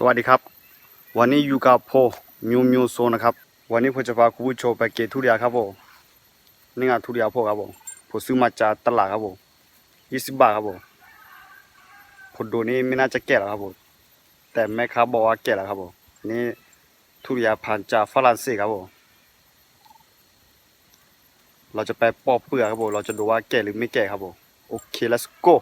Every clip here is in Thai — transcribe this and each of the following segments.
สวัสดีครับ วันนี้อยู่กับโพมิวมิวโซนะครับ วันนี้ผมจะพาคุณผู้ชมไปเก็บทุเรียนครับผมนี่ไงทุเรียนพวกครับผมผมซื้อมาจากตลาดครับผมยี่สิบบาทครับผมผมดูนี่ไม่น่าจะแก่แล้วครับผมแต่แม่ค้าบอกว่าแก่แล้วครับผมนี่ทุเรียนพันจากฝรั่งเศสครับผมเราจะไปปอกเปลือกครับผมเราจะดูว่าแก่หรือไม่แก่ครับผมโอเค let's go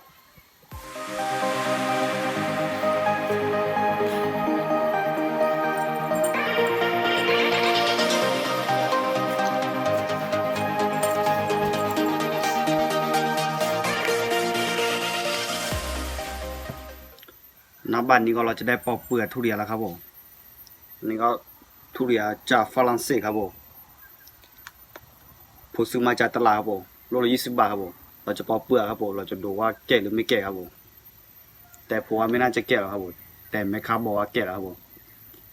ณบ้านนี้ก็เราจะได้ปอกเปลือกทุเรียนแล้วครับผมนี่ก็ทุเรียนจากฝรั่งเศสครับผมผมซื้อมาจากตลาดครับผมโลละยี่สิบบาทครับผมเราจะปอกเปลือกครับผมเราจะดูว่าแก่หรือไม่แก่ครับผมแต่ผมว่าไม่น่าจะแก่หรอกครับผมแต่แม่ค้าบอกว่าแก่แล้วครับผม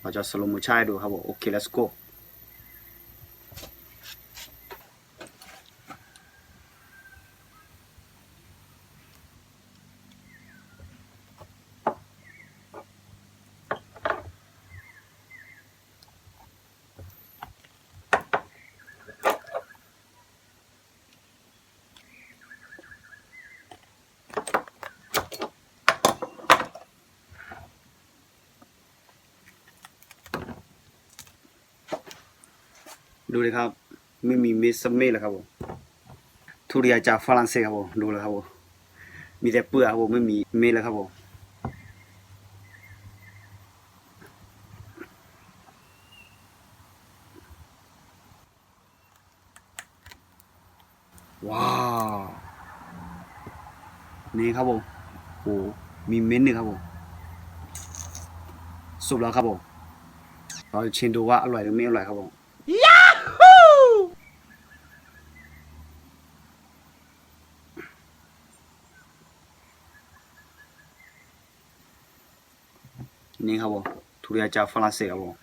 เราจะสโลโมชั่นดูครับผมโอเค let's go ดูเลยครับ ไม่มีเมสักเม็ดเลยครับผมทุเรียนจากฝรั่งเศสครับผมดูเลยครับผมมีแต่เปลือกครับผมไม่มีเม็ดเลยครับผมว้าวนี่ครับผมโอ้มีเม็ดหนึ่งครับผมสุกแล้วครับผมเราชิมดูว่าอร่อยหรือไม่อร่อยครับผม นี่ครับผมทุเรียนจากฝรั่งเศสครับผม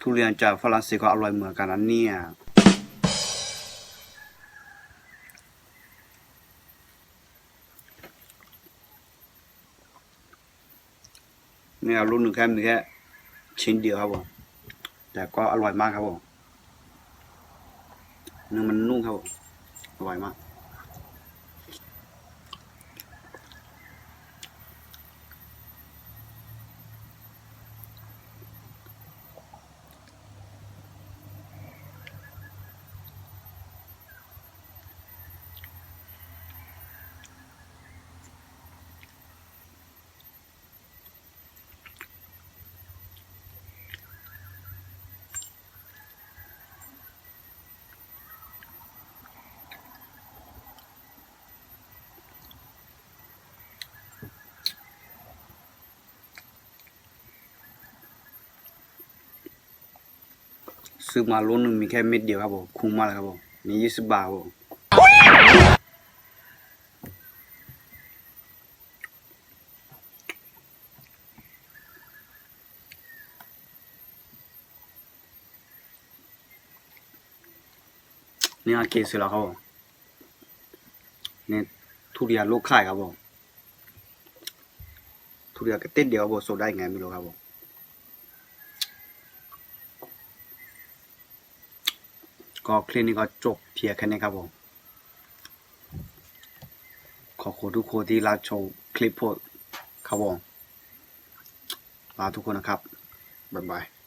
ทุเรียนจากฝรั่งเศสก็อร่อยเหมือนกันนะเนี่ยเนี่ยรุ่นหนึ่งแค่มีแค่ ชิ้นเดียวครับผมแต่ก็อร่อยมากครับผมเนื้อมันนุ่มครับผมอร่อยมาก ซื้อมารุ่นหนึ่งมีแค่เม็ดเดียวครับผมคุ้มมากเลยครับผมมียี่สิบบาทครับผมนี่อาเกะเสร็จแล้วครับผมนี่ทุเรียนลูกไข่ครับผมทุเรียนก็เต้นเดียวครับผมสดได้ไงไม่รู้ครับผม ก็คลิปนี้ก็จบเพียงแค่นี้ครับผม ขอบคุณทุกคนที่รับชมคลิปพวกครับผมลาทุกคนนะครับ บ๊ายบาย